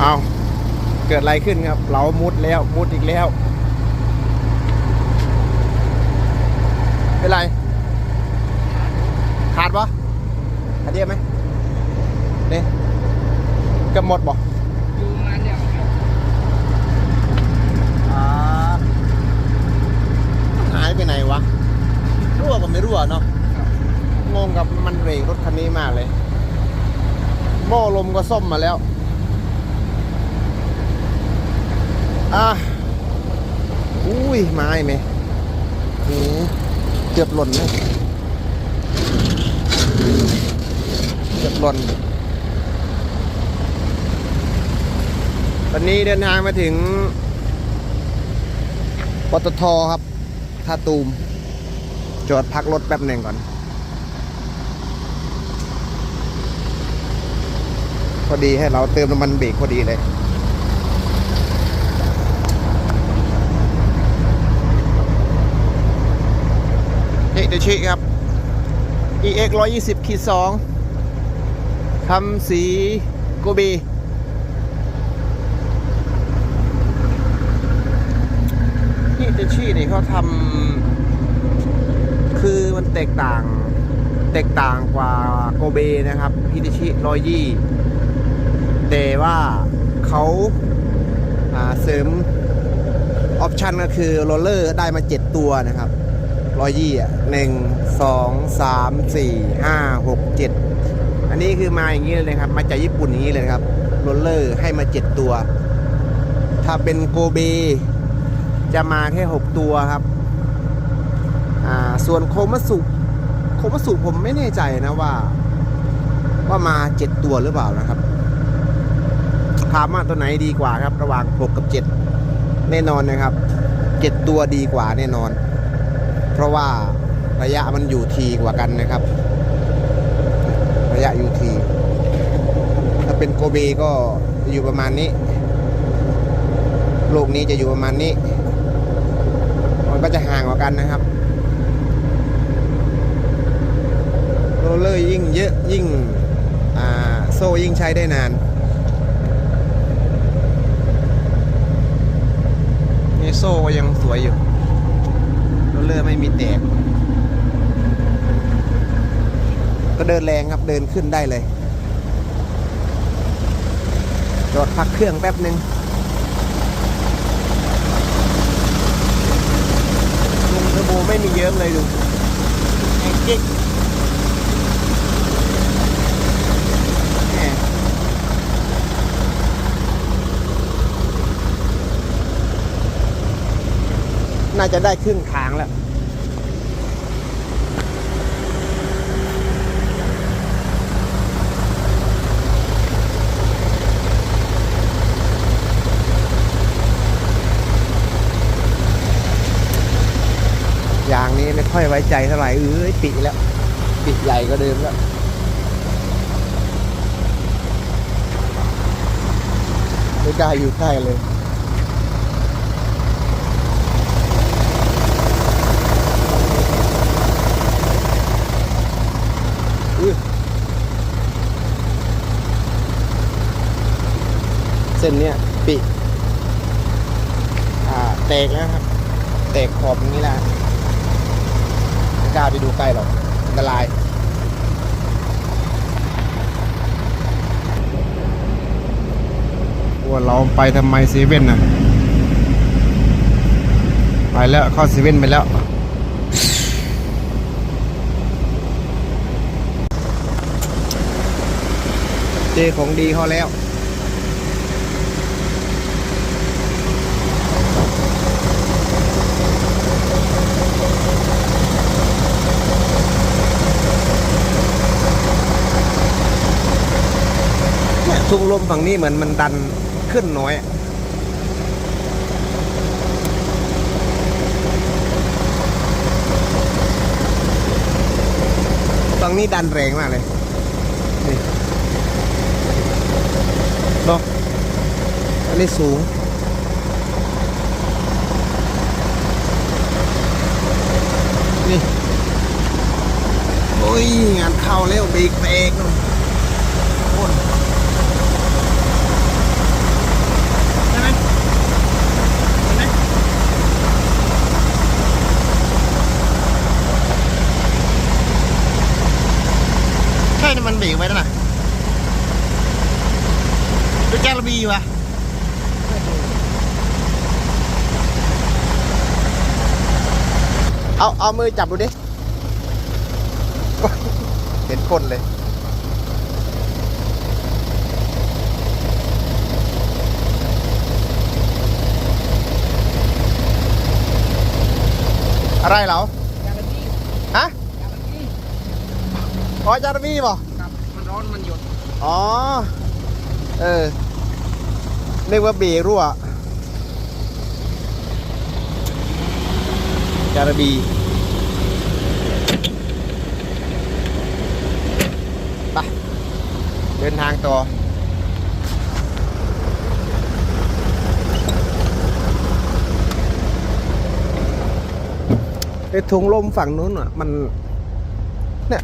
เอาเกิดอะไรขึ้นครับ เรามุดแล้วมุดอีกแล้วเป็นไรขาดปะขาดเยอะไหมเนี่ยเกับหมดบ่อยู่มาเนี่ยครับอ่าหายไปไหนวะ รั่วก็ไม่รั่วเนาะงงกับมันเบรกรถคันนี้มากเลยโม่ลมก็ส้มมาแล้ว อะอุ้ยไม้ไหมนี่เกือบหล่นเลยเกือบหล่นตอนนี้เดินทางมาถึงปตทครับท่าตูม จอดพักรถแป๊บหนึ่งก่อน พอดีให้เราเติมน้ำมันเบรกพอดีเลย เฮเชิครับ EX 120ขีด2คำสีโกบีฮเดชินี่เขาทำคือมันแตกต่างแตกต่างกว่าโกเบนะครับฮิตชิร้อยยี่แต่ว่าเขาาเสริมออปชันก็คือโรลเลอร์ได้มา 7 ตัวนะครับ รอยี่อะหนึ่งสองสามสี่ห้าหกเจ็ดอันนี้คือมาอย่างนี้เลยครับ มาจากญี่ปุ่นอย่างนี้เลยครับโรลเลอร์ให้มา7ตัว ถ้าเป็นโกเบจะมาแค่6ตัวครับ อ่า ส่วนโคมัสุโคมัสุผมไม่แน่ใจนะว่า ว่ามาเจ็ดตัวหรือเปล่านะครับถามว่าตัวไหนดีกว่าครับ ระหว่างหกกับเจ็ดแน่นอนนะครับเจ็ดตัวดีกว่าแน่นอน เพราะว่าระยะมันอยู่ทีกว่ากันนะครับ ระยะอยู่ทีถ้าเป็นโกเบก็อยู่ประมาณนี้ ลูกนี้จะอยู่ประมาณนี้ มันก็จะห่างกว่ากันนะครับโรลเลอร์ยิ่งเยอะยิ่งอ่าโซ่ยิ่งใช้ได้นานนี่โซ่ก็ยังสวยอยู่ เลอร์ไม่มีแตก ก็เดินแรงครับเดินขึ้นได้เลย จอดพักเครื่องแป๊บหนึ่งลุงเทอร์โบไม่มีเยิ้มเลยดูแองกิ๊ก แหม่ น่าจะได้ครึ่งทางแล้วอย่างนี้ไม่ค่อยไว้ใจเท่าไหร่เอ้ยปิแล้วปิใหญ่ก็เดิมแล้วไม่กล้อยู่ใกล้เลยเส้นเนี้ยปิอ่าแตกแล้วครับ แตกขอบอย่างนี้แล้วไม่กล้าไปดูใกล้หรอกอันตรายว่าเราไปทำไมเซเว่นน่ะ ไปแล้วเข้าเซเว่นไปแล้วเจอของดีเขาแล้ว ทุ่งลมฝั่งนี้เหมือนมันดันขึ้นน้อย ฝั่งนี้ดันแรงมากเลย นี่เนาะอันนี้สูงนี่ โอ้ย งานเข้าแล้วเบรกแตก ไว้นั่นน่ะเป็นแก้ระเบีวะเอาเอามือจับดูดิ เห็นคนเลยอะไรเหรอฮะอ๋อจารบีบอก ร้อนมันหยดอ๋อ เออเรียกว่าเบรกรั่วจารบีไปเดินทางต่อไอ้ถุงลมฝั่งนู้นอะ มัน เนี่ย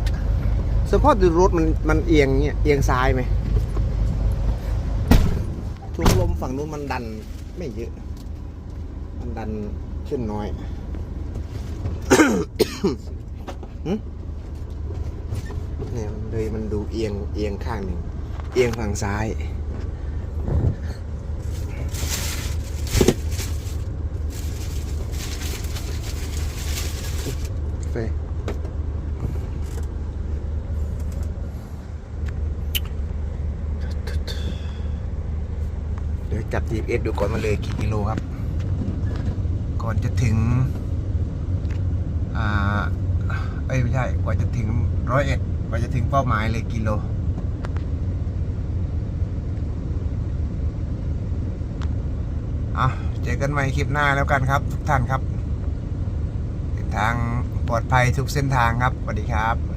สปอร์ตดูรถมันมันเอียงเนี่ยเอียงซ้ายไหมถุงลมฝั่งนู้นมันดันไม่เยอะ มันดันขึ้นน้อยเนี่ยมันเลยมันดูเอียงเอียงข้างหนึ่งเอียงฝั่งซ้ายไป เดี๋ยว จับ GPS ดูก่อนมาเลยกี่กิโลครับ ก่อนจะถึง อ่า เอ้ย ไม่ใช่ กว่าจะถึงร้อยเอ็ดกว่าจะถึงเป้าหมายเลยกิโลอะเจอกันใหม่คลิปหน้าแล้วกันครับ ทุกท่านครับเดินทางปลอดภัยทุกเส้นทางครับสวัสดีครับ